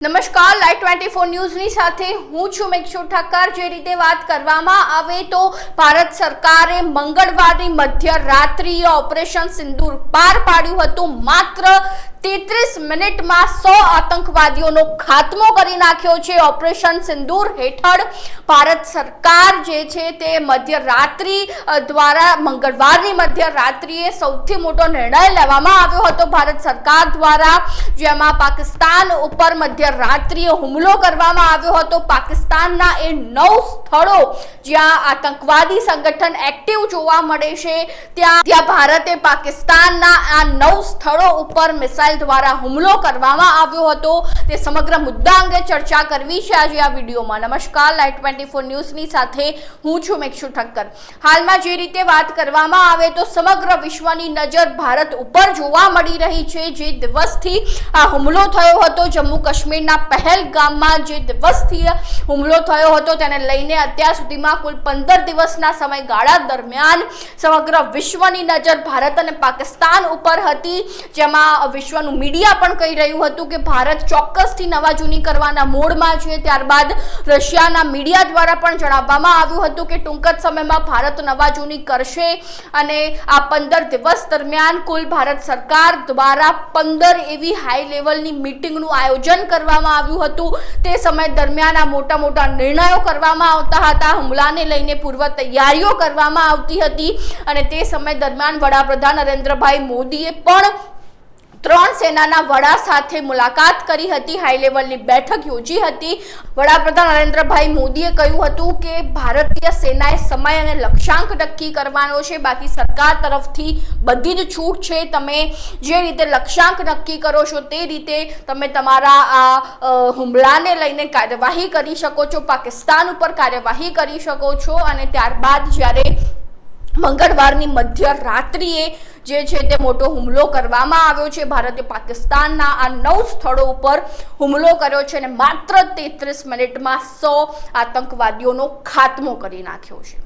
નમસ્કાર live twenty four ન્યૂઝની સાથે હું છું મેક્ષુ ઠક્કર જે રીતે વાત કરવામાં આવે તો ભારત સરકારે મંગળવારની મધ્યરાત્રિએ ઓપરેશન સિંદૂર પાર પાડ્યું હતું. માત્ર તેત્રીસ મિનિટમાં સો આતંકવાદીઓનો ખાત્મો કરી નાખ્યો છે. ઓપરેશન સિંદૂર હેઠળ ભારત સરકાર જે છે તે મધ્યરાત્રિ દ્વારા મંગળવારની મધ્યરાત્રિએ સૌથી મોટો નિર્ણય લેવામાં આવ્યો હતો. ભારત સરકાર દ્વારા જેમાં પાકિસ્તાન ઉપર મધ્યરાત્રિએ હુમલો કરવામાં આવ્યો હતો. પાકિસ્તાનના એ નવ સ્થળો જ્યાં આતંકવાદી સંગઠન એક્ટિવ જોવા મળે છે ત્યાં ત્યાં ભારતે પાકિસ્તાનના આ નવ સ્થળો ઉપર મિસાઇલ દ્વારા હુમલો કરવામાં આવ્યો હતો. તે સમગ્ર મુદ્દા અંગે ચર્ચા કરવી છે આજે આ વિડીયોમાં. નમસ્કાર લાઈવ ટ્વેન્ટી ફોર ન્યૂઝની સાથે હું છું મેક્ષુ ઠક્કર. હાલમાં જે રીતે વાત કરવામાં આવે તો સમગ્ર વિશ્વની નજર ભારત ઉપર જોવા મળી રહી છે. જે દિવસથી આ હુમલો થયો હતો. જમ્મુ કાશ્મીરના પહેલગામમાં જે દિવસથી હુમલો થયો હતો તેને લઈને અત્યાર સુધીમાં કુલ પંદર દિવસના સમયગાળા દરમિયાન સમગ્ર વિશ્વની નજર ભારત અને પાકિસ્તાન ઉપર હતી. જેમાં વિશ્વનું મીડિયા પણ કહી રહ્યું હતું કે ભારત ચોક્કસથી નવા જૂની કરવાના મોડમાં છે. ત્યારબાદ રશિયાના મીડિયા દ્વારા પણ જણાવવામાં આવ્યું હતું કે ટૂંક જ સમયમાં ભારત નવા જૂની કરશે અને આ પંદર દિવસ દરમિયાન કુલ ભારત સરકાર દ્વારા પંદર એવી હાઈ લેવલની મિટિંગનું આયોજન કરવામાં આવ્યું હતું. તે સમય દરમિયાન આ મોટા મોટા નિર્ણયો કરવામાં આવતા હતા. હુમલાને લઈને પૂર્વ તૈયારીઓ કરવામાં આવતી હતી અને તે સમય દરમિયાન વડાપ્રધાન નરેન્દ્રભાઈ મોદીએ પણ ત્રણ સેનાના વડા સાથે મુલાકાત કરી હતી. હાઈ લેવલની બેઠક યોજી હતી. વડાપ્રધાન નરેન્દ્રભાઈ મોદીએ કહ્યું હતું કે, ભારતીય સેનાએ સમય અને લક્ષ્યાંક નક્કી કરવાનો છે. બાકી સરકાર તરફથી બધી જ છૂટ છે. તમે જે રીતે લક્ષ્યાંક નક્કી કરો છો, તે રીતે તમે તમારા આ હુમલાને લઈને કાર્યવાહી કરી શકો છો. પાકિસ્તાન ઉપર કાર્યવાહી કરી શકો છો. અને ત્યારબાદ જ્યારે મંગળવારની મધ્યરાત્રિએ જે છે તે મોટો હુમલો કરવામાં આવ્યો છે. ભારતે પાકિસ્તાનના આ નવ સ્થળો ઉપર હુમલો કર્યો છે અને માત્ર તેત્રીસ મિનિટમાં સો આતંકવાદીઓનો ખાત્મો કરી નાખ્યો છે.